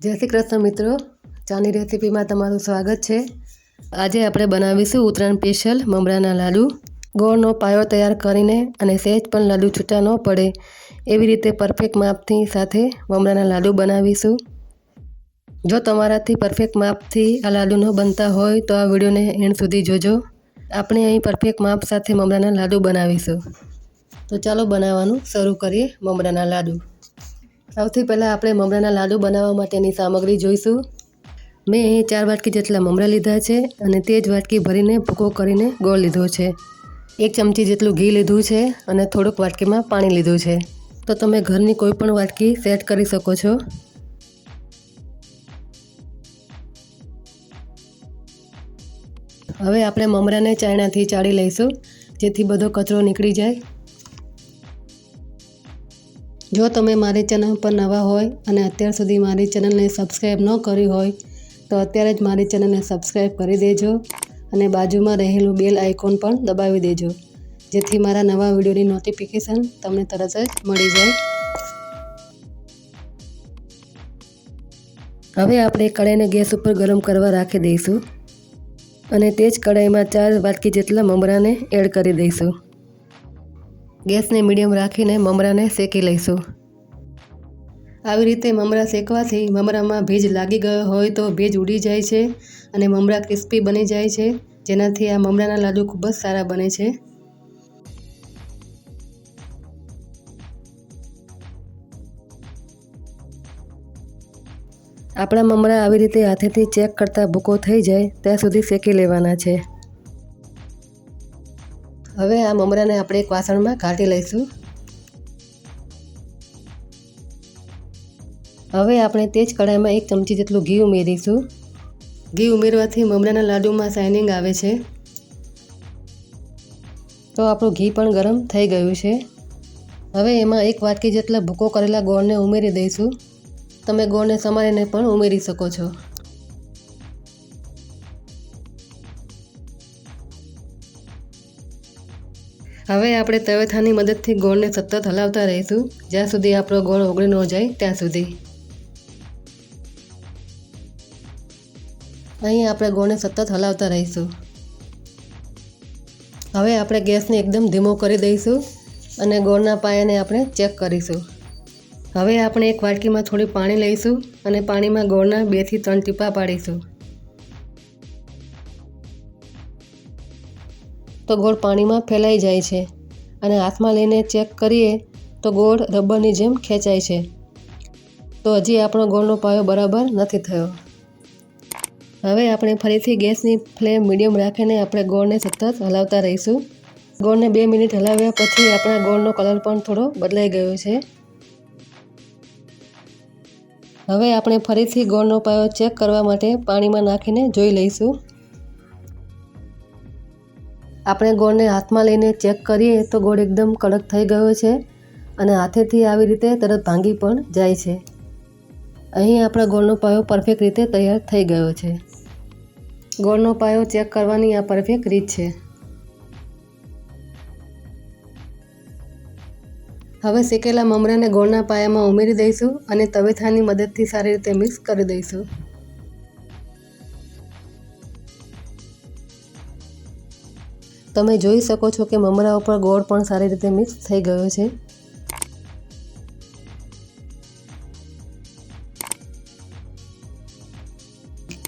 જય શ્રી કૃષ્ણ મિત્રો. ચાની રેસીપીમાં તમારું સ્વાગત છે. આજે આપણે બનાવીશું ઉત્તરાયણ સ્પેશિયલ મમરાના લાડુ. ગોળનો પાયો તૈયાર કરીને અને સહેજ પણ લાડુ છૂટા ન પડે એવી રીતે પરફેક્ટ માપથી સાથે મમરાના લાડુ બનાવીશું. જો તમારાથી પરફેક્ટ માપથી આ લાડુ ન બનતા હોય તો આ વિડીયોને એન્ડ સુધી જોજો. આપણે અહીં પરફેક્ટ માપ સાથે મમરાના લાડુ બનાવીશું. તો ચાલો બનાવવાનું શરૂ કરીએ મમરાના લાડુ. સૌથી પહેલાં આપણે મમરાના લાડુ બનાવવા માટેની સામગ્રી જોઈશું. મેં અહીં ચાર વાટકી જેટલા મમરા લીધા છે અને તે જ વાટકી ભરીને ભૂકો કરીને ગોળ લીધો છે. એક ચમચી જેટલું ઘી લીધું છે અને થોડુંક વાટકીમાં પાણી લીધું છે. તો તમે ઘરની કોઈ પણ વાટકી સેટ કરી શકો છો. હવે આપણે મમરાને ચાયણાથી ચાળી લઈશું, જેથી બધો કચરો નીકળી જાય. જો તમે મારી ચેનલ પર નવા હોય અને અત્યાર સુધી મારી ચેનલને સબસ્ક્રાઈબ ન કરી હોય, તો અત્યારે જ મારી ચેનલને સબસ્ક્રાઈબ કરી દેજો અને બાજુમાં રહેલું બેલ આઇકોન પણ દબાવી દેજો. જેથી મારા નવા વિડીયોની નોટિફિકેશન તમને તરત જ મળી જાય. હવે આપણે કઢાઈને ગેસ ઉપર ગરમ કરવા રાખી દઈશું અને તે જ કઢાઈમાં ચાર વાટકી જેટલા મમરાને એડ કરી દઈશું. ગેસને મીડિયમ રાખીને મમરાને શેકી લઈશું. આવી રીતે મમરા શેકવાથી મમરામાં ભેજ લાગી ગયો હોય તો ભેજ ઉડી જાય છે અને મમરા ક્રિસ્પી બની જાય છે, જેનાથી આ મમરાના લાડુ ખૂબ જ સારા બને છે. આપણા મમરા આવી રીતે હાથેથી ચેક કરતાં ભૂકો થઈ જાય, ત્યાં સુધી શેકી લેવાના છે. હવે આ મમરાને આપણે એક વાસણમાં કાઢી લઈશું. હવે આપણે તે જ કઢાઈમાં એક ચમચી જેટલું ઘી ઉમેરીશું. ઘી ઉમેરવાથી મમરાના લાડુમાં શાઇનિંગ આવે છે. તો આપણું ઘી પણ ગરમ થઈ ગયું છે. હવે એમાં એક વાટકી જેટલા ભૂકો કરેલા ગોળને ઉમેરી દઈશું. તમે ગોળને સમારીને પણ ઉમેરી શકો છો. હવે આપણે તવેથાની મદદથી ગોળને સતત હલાવતા રહીશું. જ્યાં સુધી આપણો ગોળ ઓગળી ન જાય, ત્યાં સુધી. અહીં આપણે ગોળને સતત હલાવતા રહીશું. હવે આપણે ગેસને એકદમ ધીમો કરી દઈશું અને ગોળના પાયાને આપણે ચેક કરીશું. હવે આપણે એક વાટકીમાં થોડી પાણી લઈશું અને પાણીમાં ગોળના બેથી ત્રણ ટીપા પાડીશું. તો ગોળ પાણીમાં ફેલાઈ જાય છે અને હાથમાં લઈને ચેક કરીએ તો ગોળ રબરની જેમ ખેંચાય છે. તો હજી આપણો ગોળનો પાયો બરાબર નથી થયો. હવે આપણે ફરીથી ગેસની ફ્લેમ મીડિયમ રાખીને આપણે ગોળને સતત હલાવતા રહીશું. ગોળને બે મિનિટ હલાવ્યા પછી આપણા ગોળનો કલર પણ થોડો બદલાઈ ગયો છે. હવે આપણે ફરીથી ગોળનો પાયો ચેક કરવા માટે પાણીમાં નાખીને જોઈ લઈશું. આપણે ગોળને હાથમાં લઈને ચેક કરીએ તો ગોળ એકદમ કડક થઈ ગયો છે અને હાથેથી આવી રીતે તરત ભાંગી પણ જાય છે. અહીં આપણા ગોળનો પાયો પરફેક્ટ રીતે તૈયાર થઈ ગયો છે. ગોળનો પાયો ચેક કરવાની આ પરફેક્ટ રીત છે. હવે શેકેલા મમરાને ગોળના પાયામાં ઉમેરી દઈશું અને તવેથાની મદદથી સારી રીતે મિક્સ કરી દઈશું. તમે જોઈ શકો છો કે મમરા ઉપર ગોળ પણ સારી રીતે મિક્સ થઈ ગયો છે.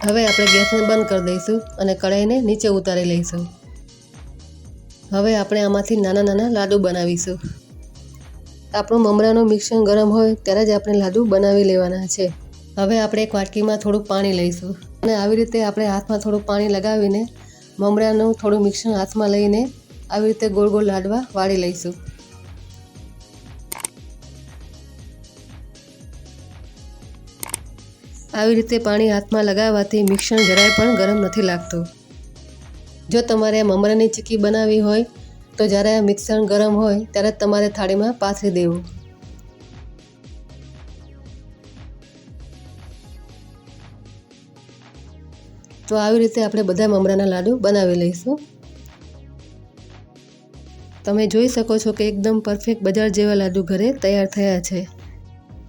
હવે આપણે ગેસને બંધ કરી દઈશું અને કઢાઈને નીચે ઉતારી લઈશું. હવે આપણે આમાંથી નાના નાના લાડુ બનાવીશું. આપણું મમરાનું મિક્સર ગરમ હોય ત્યારે જ આપણે લાડુ બનાવી લેવાના છે. હવે આપણે એક વાટકીમાં થોડુંક પાણી લઈશું. અને આવી રીતે આપણે હાથમાં થોડું પાણી લગાવીને મમરાનું થોડું મિક્સર હાથમાં લઈને આવી રીતે ગોળ ગોળ લાડવા વાળી લઈશું. આવી રીતે પાણી હાથમાં લગાવવાથી મિક્સર જરાય પણ ગરમ નથી લાગતું. જો તમારે મમરાની ચીકી બનાવવી હોય તો જ્યારે આ મિક્સર ગરમ હોય ત્યારે તમારે થાળીમાં પાથરી દેવું. તો આવી રીતે આપણે બધા મમરાના લાડુ બનાવી લઈશું. તમે જોઈ શકો છો કે એકદમ પરફેક્ટ બજાર જેવા લાડુ ઘરે તૈયાર થયા છે.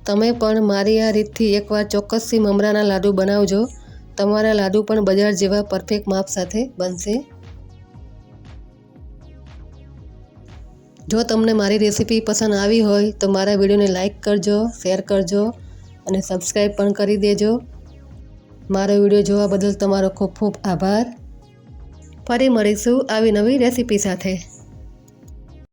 તમે પણ મારી આ રીતથી એકવાર ચોક્કસથી મમરાના લાડુ બનાવજો. તમારા લાડુ પણ બજાર જેવા પરફેક્ટ માપ સાથે બનશે. જો તમને મારી રેસીપી પસંદ આવી હોય તો મારા વિડીયોને લાઇક કરજો, શેર કરજો અને સબસ્ક્રાઈબ પણ કરી દેજો. મારો વીડિયો જોવા બદલ તમારો ખૂબ ખૂબ આભાર. ફરી મળીશું આવી નવી રેસીપી સાથે.